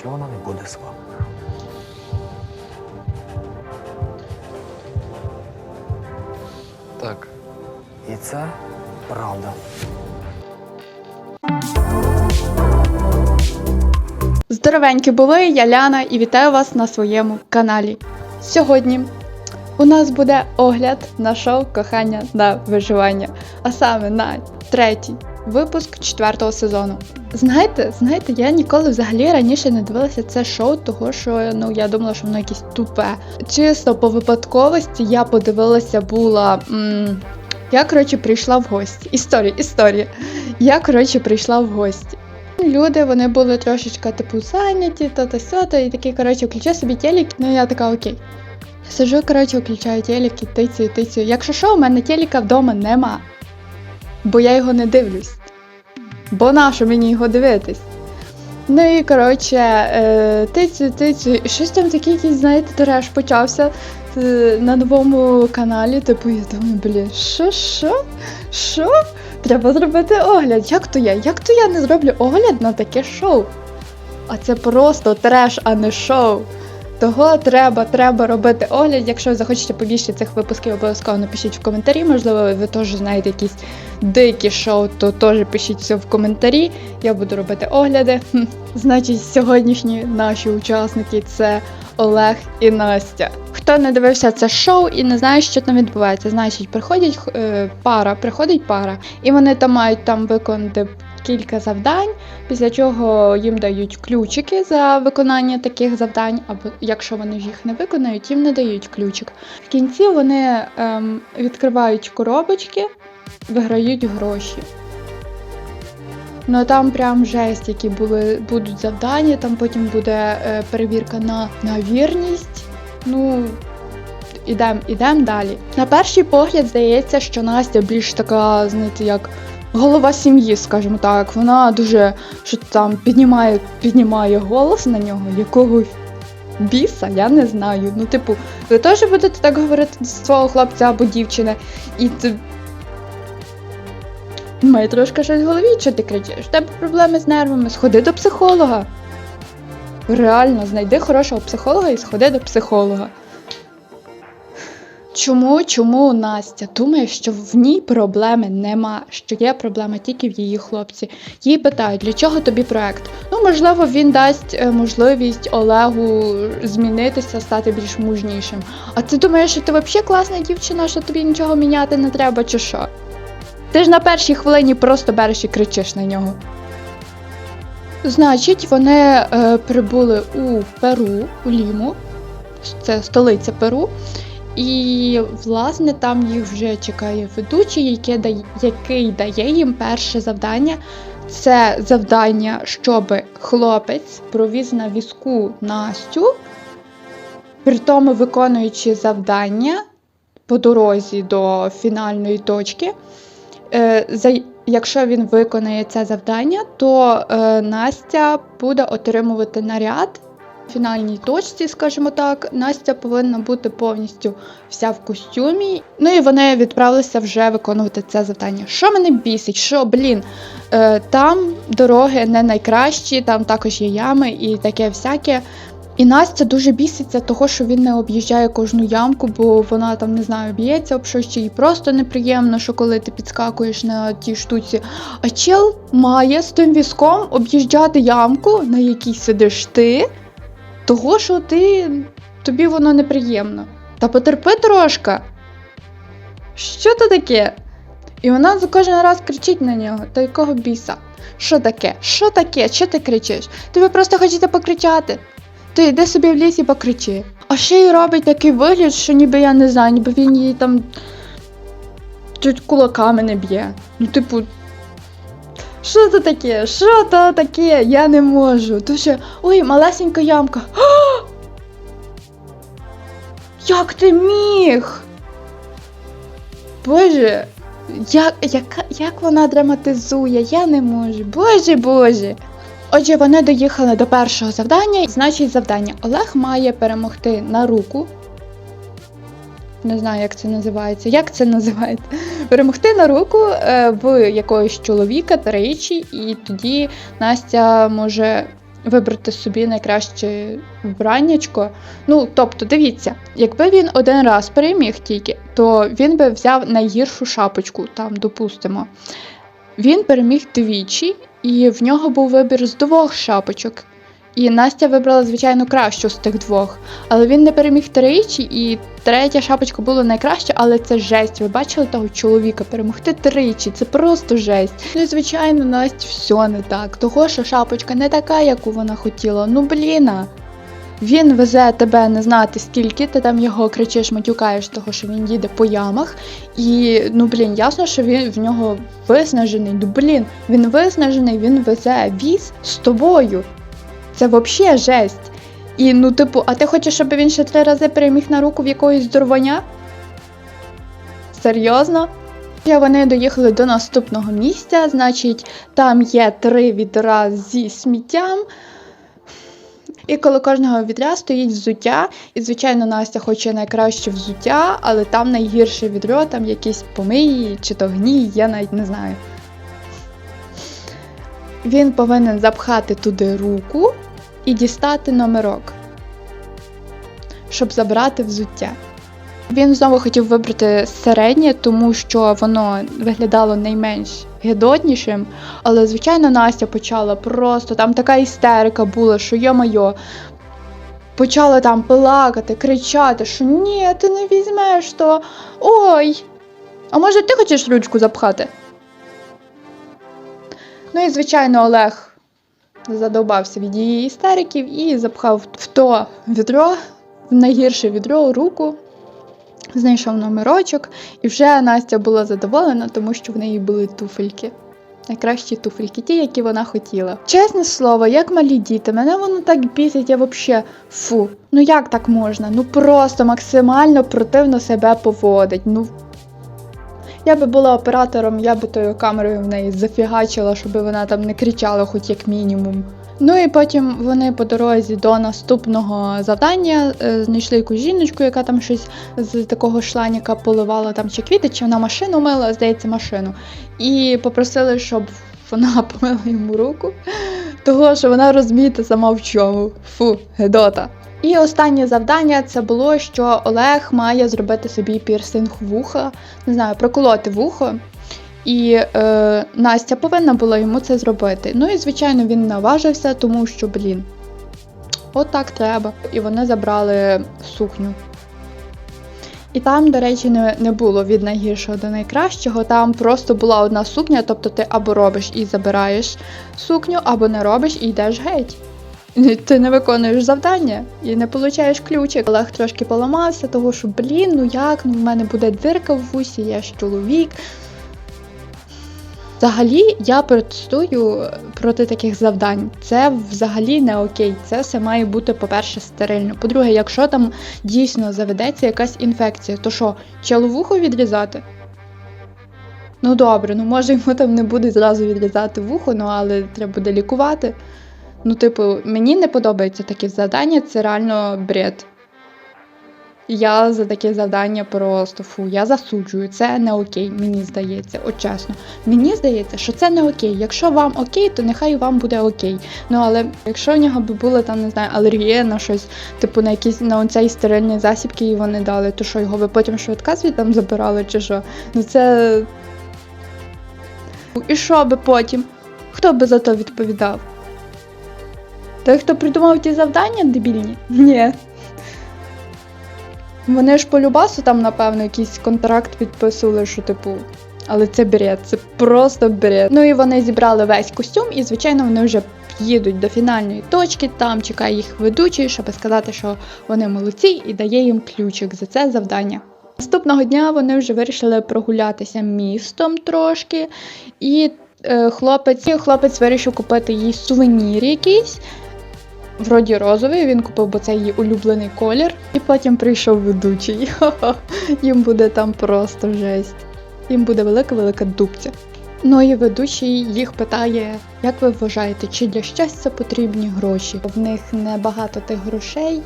якщо вона не буде сваблена. Так. І це правда. Здоровенькі були, я Ляна і вітаю вас на своєму каналі. Сьогодні у нас буде огляд на шоу Кохання на виживання, а саме на третій випуск четвертого сезону. Знаєте, знаєте, я ніколи взагалі раніше не дивилася це шоу, того що ну я думала, що воно якесь тупе. Чисто по випадковості я подивилася, була. М- я коротше прийшла в гості. Історія, історія. Я коротше прийшла в гості. Люди вони були трошечки типу зайняті, то то сьо, і такі, коротше, включи собі телек. Ну я така окей. Сижу, коротше, включаю телек і тицю, тицю. Якщо що, у мене телека вдома нема. Бо я його не дивлюсь. Бо нащо мені його дивитись? Ну і коротше, е, тицю, тицю, щось там такий якийсь, знаєте, треш почався е, на новому каналі. Типу, я думаю, блін, що, що? Що? Треба зробити огляд. Як то я? Як то я не зроблю огляд на таке шоу? А це просто треш, а не шоу. Того треба, треба робити огляд. Якщо ви захочете побільше цих випусків, обов'язково напишіть в коментарі. Можливо, ви теж знаєте якісь дикі шоу, то теж пишіть все в коментарі. Я буду робити огляди. Значить, сьогоднішні наші учасники це Олег і Настя. Хто не дивився це шоу і не знає, що там відбувається, значить, приходять е, пара, приходить пара, і вони там мають там виконати кілька завдань, після чого їм дають ключики за виконання таких завдань, або якщо вони ж їх не виконають, їм не дають ключик. В кінці вони ем, відкривають коробочки, виграють гроші. Ну там прям жесть, які були, будуть завдання, там потім буде е, перевірка на, на вірність. Ну, ідемо ідем далі. На перший погляд здається, що Настя більш така, знаєте, як голова сім'ї, скажімо так. Вона дуже що там піднімає, піднімає голос на нього, якого біса, я не знаю. Ну, типу, ви теж будете так говорити до свого хлопця або дівчини, і ти. Має трошки щось в голові, що ти кричиш? В тебе проблеми з нервами, сходи до психолога. Реально, знайди хорошого психолога і сходи до психолога. Чому, чому Настя думає, що в ній проблеми нема, що є проблема тільки в її хлопці? Її питають, для чого тобі проект? Ну, можливо, він дасть е, можливість Олегу змінитися, стати більш мужнішим. А ти думаєш, що ти взагалі класна дівчина, що тобі нічого міняти не треба, чи що? Ти ж на першій хвилині просто береш і кричиш на нього. Значить, вони е, прибули у Перу, у Ліму, це столиця Перу. І, власне, там їх вже чекає ведучий, який дає, їм перше завдання. Це завдання, щоб хлопець провіз на візку Настю, при тому виконуючи завдання по дорозі до фінальної точки. Е, якщо він виконає це завдання, то е, Настя буде отримувати наряд. Фінальній точці, скажімо так, Настя повинна бути повністю вся в костюмі. Ну і вони відправилися вже виконувати це завдання. Що мене бісить? Що, блін, е, там дороги не найкращі, там також є ями і таке всяке. І Настя дуже біситься того, що він не об'їжджає кожну ямку, бо вона там не знаю, б'ється об щось, чи їй просто неприємно, що коли ти підскакуєш на тій штуці. А чел має з тим візком об'їжджати ямку, на якій сидиш ти, того, що ти тобі воно неприємно. Та потерпи трошки. Що то таке? І вона за кожен раз кричить на нього, та якого біса? Що таке? Що таке? Що ти кричиш? Тобі просто хочете покричати. Ти йди собі в лісі покричи. А ще й робить такий вигляд, що ніби я не знаю, ніби він її там чуть кулаками не б'є. Ну, типу. Що це таке? Що то таке? Я не можу. Дуже. Ой, малесенька ямка. А! Як ти міг? Боже, як, яка, як вона драматизує, я не можу. Боже Боже. Отже, вони доїхали до першого завдання. Значить, завдання Олег має перемогти на руку. Не знаю, як це називається. Як це називається? Перемогти на руку е, в якогось чоловіка тричі, і тоді Настя може вибрати собі найкраще вбраннячко. Ну, тобто, дивіться, якби він один раз переміг тільки, то він би взяв найгіршу шапочку, там, допустимо. Він переміг двічі, і в нього був вибір з двох шапочок. І Настя вибрала, звичайно, кращу з тих двох. Але він не переміг тричі, і третя шапочка була найкраща, але це жесть. Ви бачили того чоловіка перемогти тричі, це просто жесть. Ну звичайно, Насті все не так. Того, що шапочка не така, яку вона хотіла. Ну бліна. Він везе тебе не знати скільки, ти там його кричиш, матюкаєш, того, що він їде по ямах. І ну блін, ясно, що він в нього виснажений. Ну блін, він виснажений, він везе віз з тобою. Це взагалі жесть. І ну, типу, а ти хочеш, щоб він ще три рази переміг на руку в якогось здоровання? Серйозно? І Вони доїхали до наступного місця, значить, там є три відра зі сміттям. І коло кожного відра стоїть взуття. І, звичайно, Настя хоче найкраще взуття, але там найгірше відро, там якісь помиї чи то гній, я навіть не знаю. Він повинен запхати туди руку і дістати номерок, щоб забрати взуття. Він знову хотів вибрати середнє, тому що воно виглядало найменш гидотнішим. Але, звичайно, Настя почала просто там така істерика була, що йо-майо. Почала там плакати, кричати, що ні, ти не візьмеш то. Ой. А може ти хочеш ручку запхати? Ну і, звичайно, Олег задовбався від її істериків і запхав в то відро, в найгірше відро руку, знайшов номерочок, і вже Настя була задоволена, тому що в неї були туфельки. Найкращі туфельки, ті, які вона хотіла. Чесне слово, як малі діти, мене воно так бісить, я взагалі фу. Ну як так можна? Ну просто максимально противно себе поводить. Ну я би була оператором, я би тою камерою в неї зафігачила, щоб вона там не кричала, хоч як мінімум. Ну і потім вони по дорозі до наступного завдання е, знайшли якусь жіночку, яка там щось з такого шланіка поливала там чи квіти, чи вона машину мила, здається, машину. І попросили, щоб вона помила йому руку, того що вона розумієте сама в чому. Фу, гедота. І останнє завдання це було, що Олег має зробити собі пірсинг вуха, не знаю, проколоти вухо. І е, Настя повинна була йому це зробити. Ну і звичайно він наважився, тому що, блін, от так треба. І вони забрали сукню. І там, до речі, не, не було від найгіршого до найкращого. Там просто була одна сукня, тобто ти або робиш і забираєш сукню, або не робиш і йдеш геть. Ти не виконуєш завдання і не получаєш ключик. Олег трошки поламався, того що, блін, ну як, ну в мене буде дирка в вусі, я ж чоловік. Взагалі, я протестую проти таких завдань. Це взагалі не окей. Це все має бути, по-перше, стерильно. По-друге, якщо там дійсно заведеться якась інфекція, то що, человуху відрізати? Ну добре, ну може йому там не буде зразу відрізати вухо, ну але треба буде лікувати. Ну, типу, мені не подобаються такі завдання, це реально бред. Я за таке завдання просто фу, я засуджую, це не окей, мені здається, от чесно. Мені здається, що це не окей. Якщо вам окей, то нехай вам буде окей. Ну але якщо у нього би була там, не знаю, алергія на щось, типу на якісь на оцей стерильний засіб, який вони дали, то що його би потім швидка звідти забирали, чи що? Ну це. І що би потім? Хто би за то відповідав? Той, хто придумав ті завдання дебільні? Ні. Вони ж по любасу там, напевно, якийсь контракт підписували, що типу. Але це бред, це просто бред. Ну і вони зібрали весь костюм, і, звичайно, вони вже їдуть до фінальної точки, там чекає їх ведучий, щоб сказати, що вони молодці, і дає їм ключик за це завдання. Наступного дня вони вже вирішили прогулятися містом трошки, і е, хлопець, і хлопець вирішив купити їй сувенір якийсь. Вроді розовий, він купив, бо це її улюблений колір. І потім прийшов ведучий. Їм буде там просто жесть. Їм буде велика-велика дубця. Ну і ведучий їх питає, як ви вважаєте, чи для щастя потрібні гроші? В них небагато тих грошей,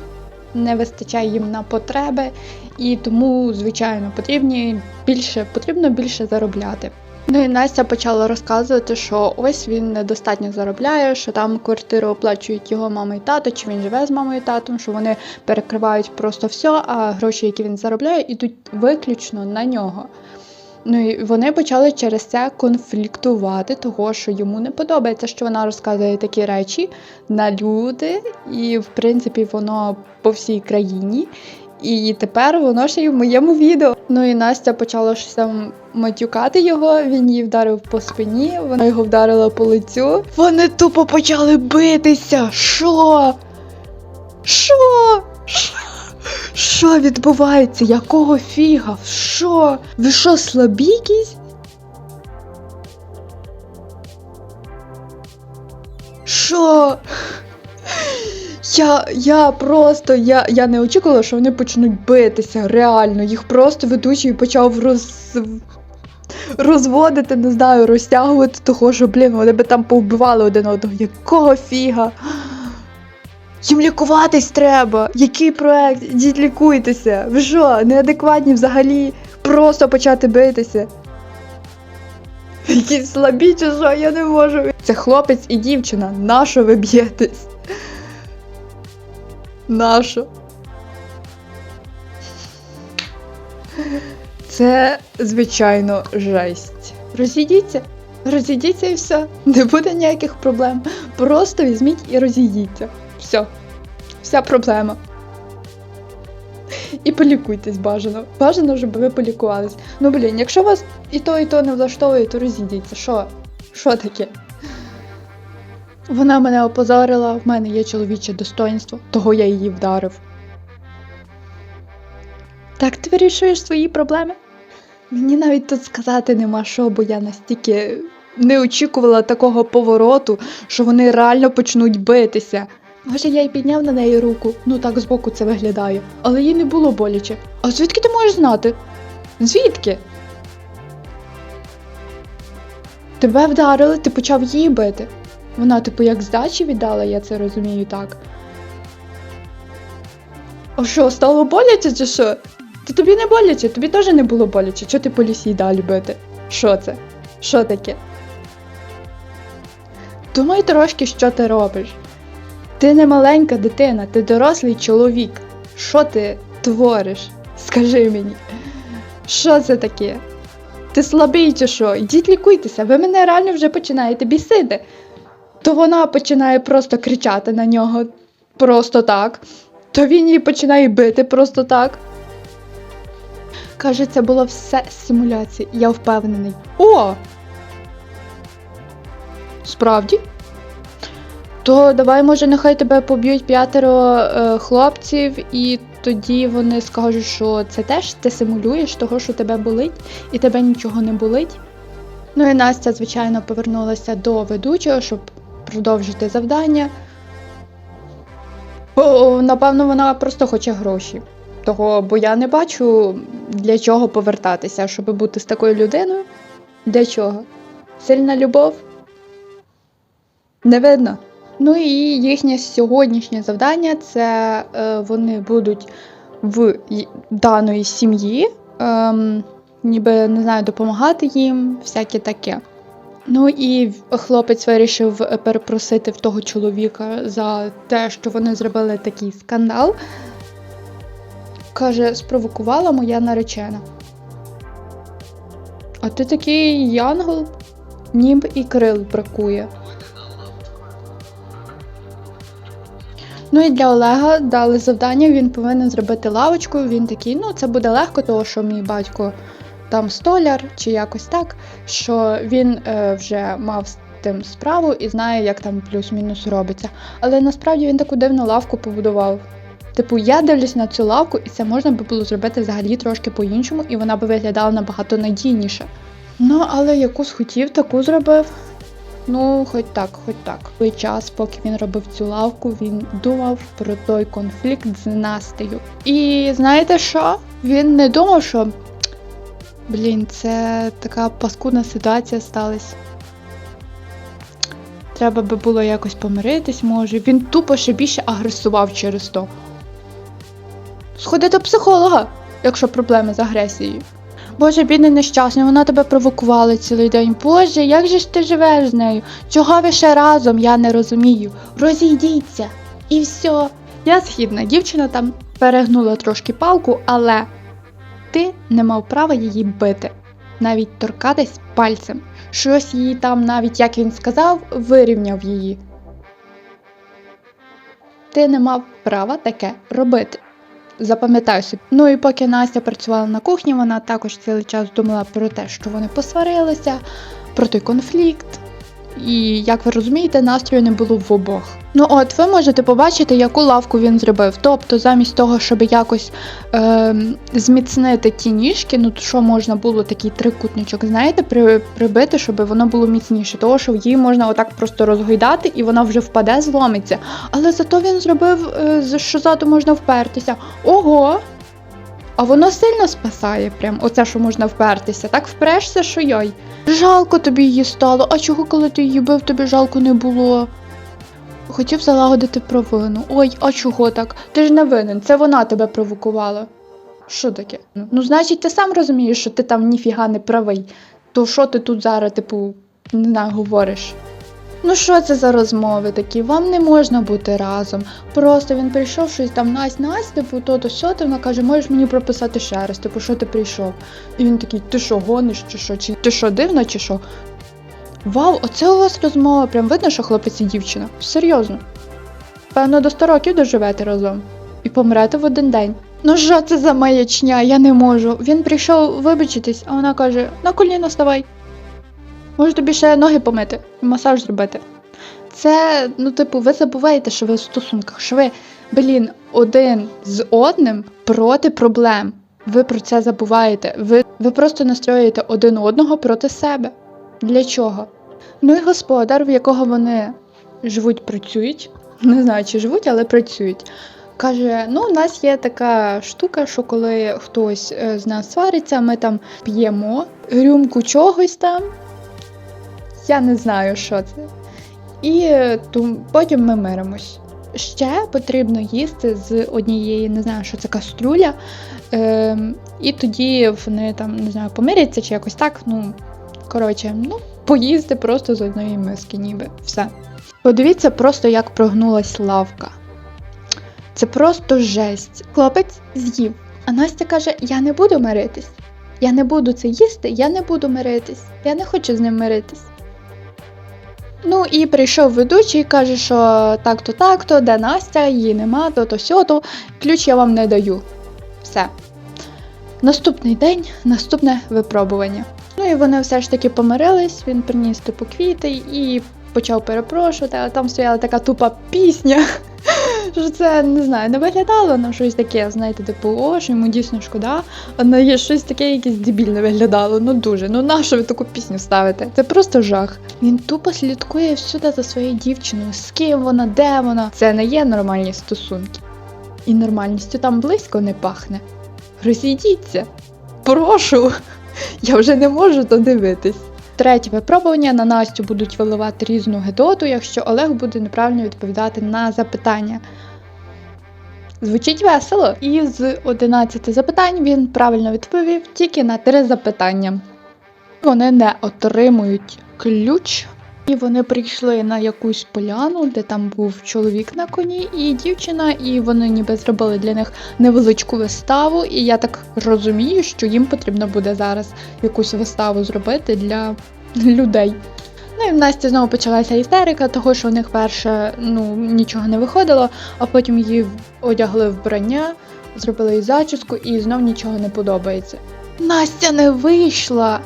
не вистачає їм на потреби, і тому, звичайно, потрібні більше, потрібно більше заробляти. Ну і Настя почала розказувати, що ось він недостатньо заробляє, що там квартиру оплачують його мама і тато, чи він живе з мамою і татом, що вони перекривають просто все, а гроші, які він заробляє, ідуть виключно на нього. Ну і вони почали через це конфліктувати, того що йому не подобається, що вона розказує такі речі на люди, і в принципі воно по всій країні. І тепер воно ще й в моєму відео. Ну і Настя почала щось там матюкати його. Він її вдарив по спині, вона його вдарила по лицю. Вони тупо почали битися. Що? Що? Що? Відбувається? Якого фіга? Що? Ви що, слабі якісь? Що? Я, я просто я, я не очікувала, що вони почнуть битися. Реально, їх просто ведучий почав роз... розводити, не знаю, розтягувати того, що, блін, вони би там повбивали один одного. Якого фіга? Їм лікуватись треба. Який проект? Ідіть лікуйтеся. Ви що, неадекватні взагалі? Просто почати битися. Якісь слабі чи що, я не можу. Це хлопець і дівчина. Нащо ви б'єтесь? Нащо? Це, звичайно, жесть. Розійдіться. Розійдіться і все. Не буде ніяких проблем. Просто візьміть і розійдіться. Все. Вся проблема. І полікуйтесь бажано. Бажано, щоб ви полікувались. Ну блін, якщо вас і то, і то не влаштовує, то розійдіться. Що? Що таке? Вона мене опозорила, в мене є чоловіче достоинство, того я її вдарив. Так ти вирішуєш свої проблеми? Мені навіть тут сказати нема що, бо я настільки не очікувала такого повороту, що вони реально почнуть битися. Може, я й підняв на неї руку, ну так збоку це виглядає, але їй не було боляче. А звідки ти можеш знати? Звідки? Тебе вдарили, ти почав її бити. Вона, типу, як здачі віддала, я це розумію так. А що, стало боляче чи що? Та тобі не боляче, тобі теж не було боляче. Чого ти по лісі далі бити? Що це? Що таке? Думай трошки, що ти робиш. Ти не маленька дитина, ти дорослий чоловік. Що ти твориш? Скажи мені. Що це таке? Ти слабий чи що? Ідіть лікуйтеся, ви мене реально вже починаєте бісити. То вона починає просто кричати на нього просто так, то він її починає бити просто так. Каже, це було все симуляція, я впевнений. О! Справді? То давай, може, нехай тебе поб'ють п'ятеро е, хлопців, і тоді вони скажуть, що це теж ти симулюєш того, що тебе болить, і тебе нічого не болить. Ну і Настя, звичайно, повернулася до ведучого, щоб продовжити завдання. О, напевно, вона просто хоче гроші. Того, бо я не бачу, для чого повертатися, щоб бути з такою людиною. Для чого? Сильна любов? Не видно. Ну і їхнє сьогоднішнє завдання це е, вони будуть в даної сім'ї, ем, ніби не знаю, допомагати їм, всяке таке. Ну і хлопець вирішив е, перепросити в того чоловіка за те, що вони зробили такий скандал. Каже, спровокувала моя наречена. А ти такий янгол, ніб і крил бракує. Ну і для Олега дали завдання, він повинен зробити лавочку. Він такий, ну це буде легко, тому що мій батько там столяр чи якось так, що він е, вже мав з тим справу і знає, як там плюс-мінус робиться. Але насправді він таку дивну лавку побудував. Типу, я дивлюсь на цю лавку, і це можна би було зробити взагалі трошки по-іншому, і вона би виглядала набагато надійніше. Ну, але яку схотів, таку зробив. Ну, хоч так, хоч так. Той час, поки він робив цю лавку, він думав про той конфлікт з Настею. І знаєте що? Він не думав, що блін, це така паскудна ситуація сталася. Треба би було якось помиритись, може. Він тупо ще більше агресував через то. Сходи до психолога, якщо проблеми з агресією. Боже, бідний нещасний, вона тебе провокувала цілий день. Боже, як же ж ти живеш з нею? Чого ви ще разом? Я не розумію. Розійдіться. І все. Я згідна, дівчина там перегнула трошки палку, але ти не мав права її бити, навіть торкатись пальцем. Щось її там, навіть як він сказав, вирівняв її. Ти не мав права таке робити. Запам'ятай собі. Ну і поки Настя працювала на кухні, вона також цілий час думала про те, що вони посварилися, про той конфлікт. І як ви розумієте, настрою не було в обох. Ну от ви можете побачити, яку лавку він зробив. Тобто, замість того, щоб якось е, зміцнити ті ніжки, ну що можна було такий трикутничок, знаєте, при, прибити, щоб воно було міцніше. Того, що її можна отак просто розгойдати і вона вже впаде, зломиться. Але зато він зробив, е, що ззаду можна впертися. Ого! А воно сильно спасає, прям оце, що можна впертися. Так впрешся, що йой. Жалко тобі її стало, а чого, коли ти її бив, тобі жалко не було. Хотів залагодити провину. Ой, а чого так? Ти ж не винен, це вона тебе провокувала. Що таке? Ну, значить, ти сам розумієш, що ти там ніфіга не правий. То що ти тут зараз, типу, не знаю, говориш? Ну що це за розмови такі? Вам не можна бути разом. Просто він прийшов щось там Настя, Настя, типу, то то сьо, вона каже, можеш мені прописати ще раз, типу, що ти прийшов? І він такий, ти що, гониш, чи що? Чи ти що, дивно, чи що? Вау, оце у вас розмова. Прям видно, що хлопець і дівчина. Серйозно. Певно, до 100 років доживете разом і помрете в один день. Ну що це за маячня? Я не можу. Він прийшов вибачитись, а вона каже: на коліно ставай. Може тобі ще ноги помити масаж зробити. Це, ну, типу, ви забуваєте, що ви в стосунках, що ви, блін, один з одним проти проблем. Ви про це забуваєте. Ви, ви просто настроюєте один одного проти себе. Для чого? Ну і господар, в якого вони живуть, працюють. Не знаю, чи живуть, але працюють. Каже: ну, у нас є така штука, що коли хтось е, з нас свариться, ми там п'ємо рюмку чогось там. Я не знаю, що це. І е, потім ми миримось. Ще потрібно їсти з однієї, не знаю, що це каструля. Е, і тоді вони там, не знаю, помиряться чи якось так. Ну, коротше, ну, поїсти просто з одної миски, ніби все. Подивіться просто, як прогнулась лавка. Це просто жесть. Хлопець з'їв. А Настя каже: Я не буду миритись. Я не буду це їсти, я не буду миритись. Я не хочу з ним миритись. Ну і прийшов ведучий каже, що так-то, так-то, де Настя, її нема, то-то сьото, ключ я вам не даю. Все. Наступний день, наступне випробування. Ну і вони все ж таки помирились, він приніс типу квіти і почав перепрошувати, а там стояла така тупа пісня. Що це не знаю, не виглядало на щось таке, знаєте, типу, о, що йому дійсно шкода, а є щось таке, якесь дебільне виглядало. Ну дуже. Ну нащо ви таку пісню ставите? Це просто жах. Він тупо слідкує всюди за своєю дівчиною, з ким вона, де вона. Це не є нормальні стосунки. І нормальністю там близько не пахне. Розійдіться. Прошу. Я вже не можу то дивитись. Третє випробування на Настю будуть виливати різну гедоту, якщо Олег буде неправильно відповідати на запитання. Звучить весело. І з 11 запитань він правильно відповів тільки на 3 запитання. Вони не отримують ключ. І вони прийшли на якусь поляну, де там був чоловік на коні і дівчина, і вони ніби зробили для них невеличку виставу. І я так розумію, що їм потрібно буде зараз якусь виставу зробити для людей. Ну і в Насті знову почалася істерика, того що у них перше ну, нічого не виходило, а потім її одягли вбрання, зробили їй зачіску і знов нічого не подобається. Настя не вийшла.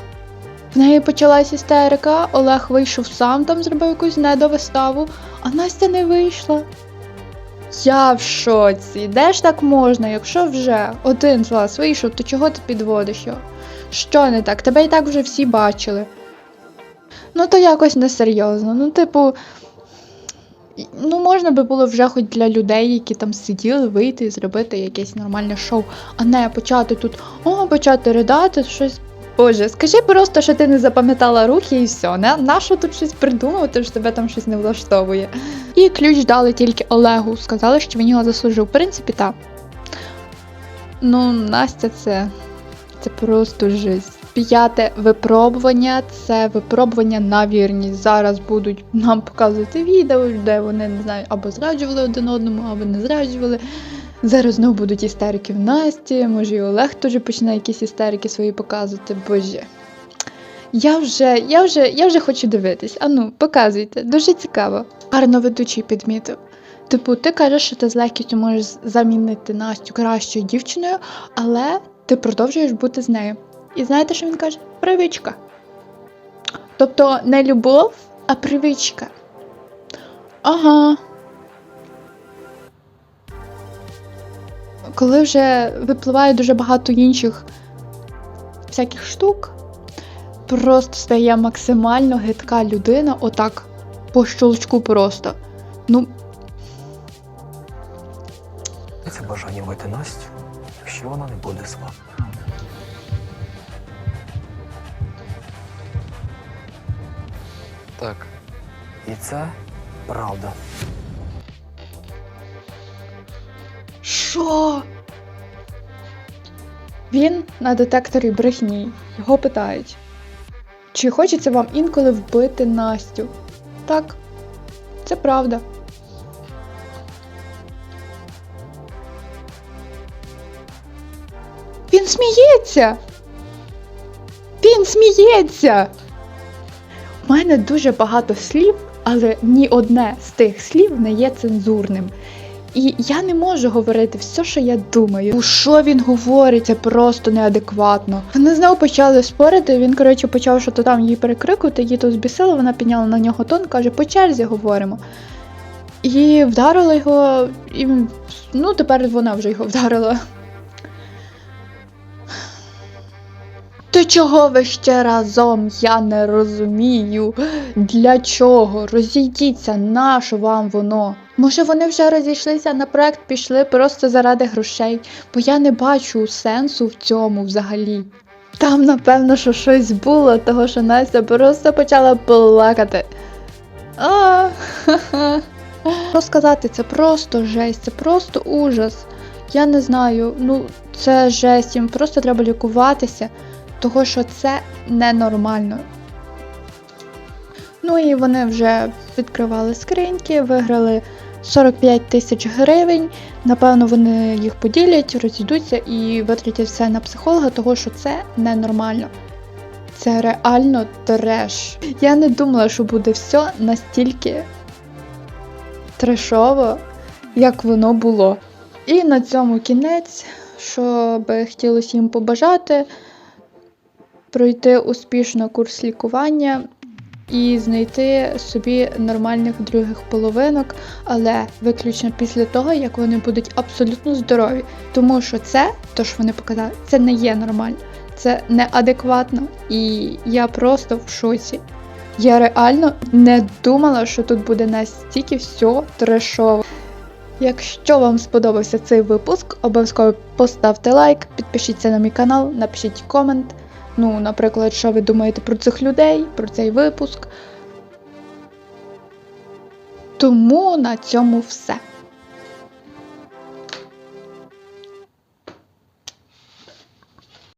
В неї почалась істерика, Олег вийшов сам там, зробив якусь недовиставу, а Настя не вийшла. Я в шоці. Де ж так можна? Якщо вже один з вас вийшов, то чого ти підводиш його? Що не так? Тебе і так вже всі бачили. Ну, то якось несерйозно. Ну, типу, ну можна би було вже хоч для людей, які там сиділи, вийти і зробити якесь нормальне шоу, а не почати тут, о, почати ридати, щось. Боже, скажи просто, що ти не запам'ятала рухи і все. Не? Нащо тут щось придумувати, що тебе там щось не влаштовує. І ключ дали тільки Олегу. Сказали, що він його заслужив. В принципі, так. Ну, Настя це це просто жесть. П'яте випробування це випробування на вірність. Зараз будуть нам показувати відео, де вони не знаю, або зраджували один одному, або не зраджували. Зараз знову будуть істерики в Насті, може і Олег теж почне якісь істерики свої показувати. Боже. Я вже, я вже, я вже хочу дивитись. Ану, показуйте, дуже цікаво. Гарно ведучий підмітив. Типу, ти кажеш, що ти з легкістю можеш замінити Настю кращою дівчиною, але ти продовжуєш бути з нею. І знаєте, що він каже? Привичка. Тобто не любов, а привичка. Ага. Коли вже випливає дуже багато інших всяких штук, просто стає максимально гидка людина, отак, по щелчку просто. Ну, це бажання вбити Настю, якщо вона не буде слабкою. Так. І це правда. Що? Він на детекторі брехні. Його питають: чи хочеться вам інколи вбити Настю? Так, це правда. Він сміється. Він сміється. У мене дуже багато слів, але ні одне з тих слів не є цензурним. І я не можу говорити все, що я думаю. У що він говорить, це просто неадекватно. Вони знову почали спорити. Він, коротше, почав що то там її перекрикувати, її то збісило, вона підняла на нього тон, каже, по черзі говоримо. І вдарила його, і ну тепер вона вже його вдарила. То чого ви ще разом? Я не розумію. Для чого? Розійдіться, нащо вам воно? Може, вони вже розійшлися на проект, пішли просто заради грошей, бо я не бачу сенсу в цьому взагалі. Там, напевно, що щось було, того що Настя просто почала плакати. А, ха-ха. Що сказати, це просто жесть, це просто ужас. Я не знаю, ну це жесть, їм просто треба лікуватися, того що це ненормально. Ну і вони вже відкривали скриньки, виграли 45 тисяч гривень. Напевно, вони їх поділять, розійдуться і витратять все на психолога, того що це ненормально. Це реально треш. Я не думала, що буде все настільки трешово, як воно було. І на цьому кінець, що би хотілося їм побажати, пройти успішно курс лікування і знайти собі нормальних других половинок, але виключно після того, як вони будуть абсолютно здорові. Тому що це, то що вони показали, це не є нормально, це неадекватно, і я просто в шоці. Я реально не думала, що тут буде настільки все трешово. Якщо вам сподобався цей випуск, обов'язково поставте лайк, підпишіться на мій канал, напишіть комент. Ну, наприклад, що ви думаєте про цих людей, про цей випуск. Тому на цьому все.